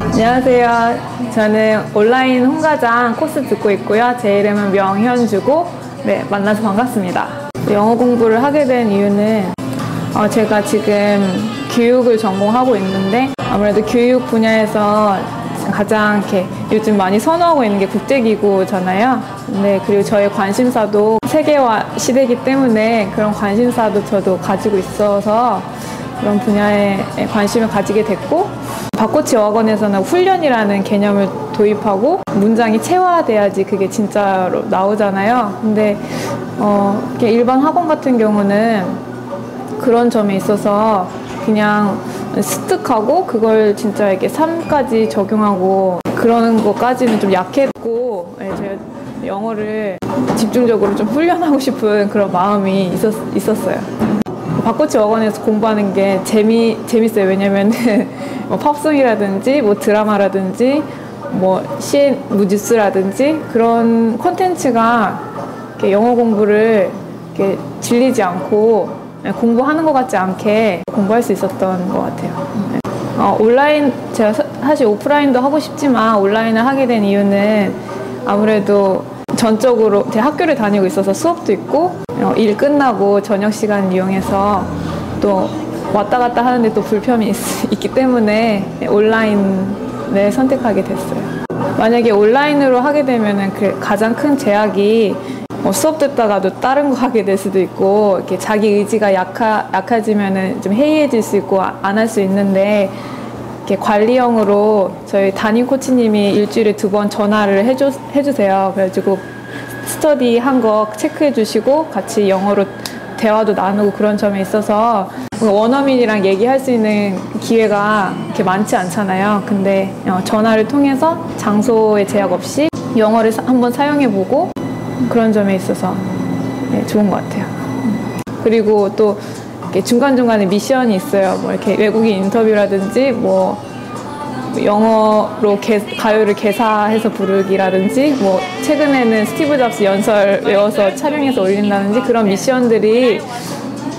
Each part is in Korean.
안녕하세요. 저는 온라인 홍가장 코스 듣고 있고요. 제 이름은 명현주고, 네, 만나서 반갑습니다. 영어 공부를 하게 된 이유는 어, 제가 지금 교육을 전공하고 있는데 아무래도 교육 분야에서 가장 이렇게 요즘 많이 선호하고 있는 게 국제기구잖아요. 네, 그리고 저의 관심사도 세계화 시대이기 때문에 그런 관심사도 저도 가지고 있어서 그런 분야에 관심을 가지게 됐고 박코치 어학원에서는 훈련이라는 개념을 도입하고 문장이 체화돼야지 그게 진짜로 나오잖아요. 근데 어, 일반 학원 같은 경우는 그런 점에 있어서 그냥 습득하고 그걸 진짜 이렇게 삶까지 적용하고 그러는 것까지는 좀 약했고 예, 제가 영어를 집중적으로 좀 훈련하고 싶은 그런 마음이 있었, 있었어요. 박코치 어원에서 공부하는 게 재미 재밌어요. 왜냐면은 뭐 팝송이라든지 뭐 드라마라든지 뭐 CN 뭐 뉴스라든지 그런 콘텐츠가 영어 공부를 이렇게 질리지 않고 공부하는 것 같지 않게 공부할 수 있었던 것 같아요. 어, 온라인 제가 사- 사실 오프라인도 하고 싶지만 온라인을 하게 된 이유는 아무래도 전적으로 제 학교를 다니고 있어서 수업도 있고 어, 일 끝나고 저녁 시간 이용해서 또 왔다 갔다 하는데 또 불편이 있, 있기 때문에 온라인을 선택하게 됐어요. 만약에 온라인으로 하게 되면은 그 가장 큰 제약이 뭐 수업 듣다가도 다른 거 하게 될 수도 있고 이렇게 자기 의지가 약하, 약해지면은 좀 해이해질 수 있고 안 할 수 있는데 이렇게 관리형으로 저희 담임 코치님이 일주일에 두 번 전화를 해주, 해주세요. 그래가지고 스터디 한 거 체크해 주시고 같이 영어로 대화도 나누고 그런 점에 있어서 원어민이랑 얘기할 수 있는 기회가 이렇게 많지 않잖아요. 근데 어, 전화를 통해서 장소에 제약 없이 영어를 사- 한번 사용해 보고 그런 점에 있어서 네, 좋은 것 같아요. 그리고 또 중간중간에 미션이 있어요. 뭐 이렇게 외국인 인터뷰라든지 뭐 영어로 개- 가요를 개사해서 부르기라든지 뭐 최근에는 스티브 잡스 연설 외워서 촬영해서 올린다든지 그런 미션들이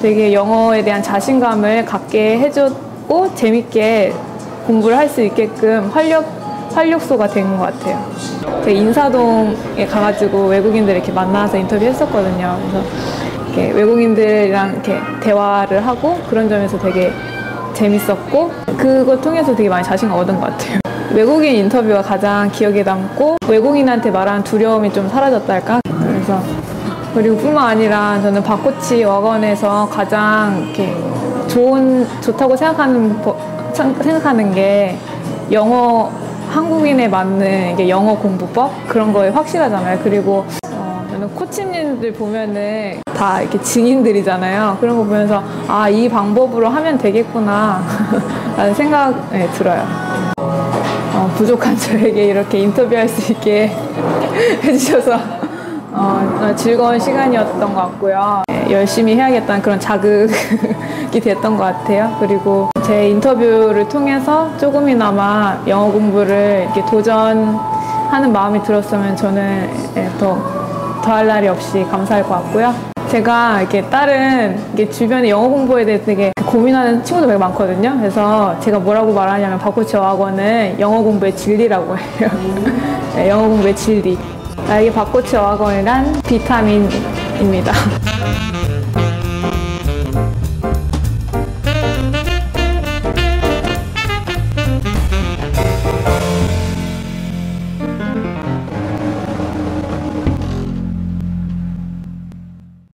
되게 영어에 대한 자신감을 갖게 해줬고 재밌게 공부를 할 수 있게끔 활력 활력소가 된 것 같아요. 제가 인사동에 가가지고 외국인들 이렇게 만나서 인터뷰했었거든요. 그래서 이렇게 외국인들이랑 이렇게 대화를 하고 그런 점에서 되게 재밌었고 그걸 통해서 되게 많이 자신감 얻은 것 같아요. 외국인 인터뷰가 가장 기억에 남고 외국인한테 말하는 두려움이 좀 사라졌다 할까? 그래서 그리고 뿐만 아니라 저는 박코치 어원에서 가장 이렇게 좋은 좋다고 생각하는 생각하는 게 영어 한국인에 맞는 이게 영어 공부법 그런 거에 확실하잖아요. 그리고 어, 저는 코치 님들 보면은 다 이렇게 증인들이잖아요. 그런 거 보면서 아 이 방법으로 하면 되겠구나 라는 생각이 들어요. 어, 부족한 저에게 이렇게 인터뷰할 수 있게 해주셔서 어, 즐거운 시간이었던 것 같고요. 네, 열심히 해야겠다는 그런 자극이 됐던 것 같아요. 그리고 제 인터뷰를 통해서 조금이나마 영어 공부를 이렇게 도전하는 마음이 들었으면 저는 예, 더 더할 날이 없이 감사할 것 같고요. 제가 이렇게 다른 이게 주변에 영어 공부에 대해 되게 고민하는 친구들 되게 많거든요. 그래서 제가 뭐라고 말하냐면 박코치 어학원은 영어 공부의 진리라고 해요. 네, 영어 공부의 진리. 나에게 박코치 어학원이란 비타민입니다.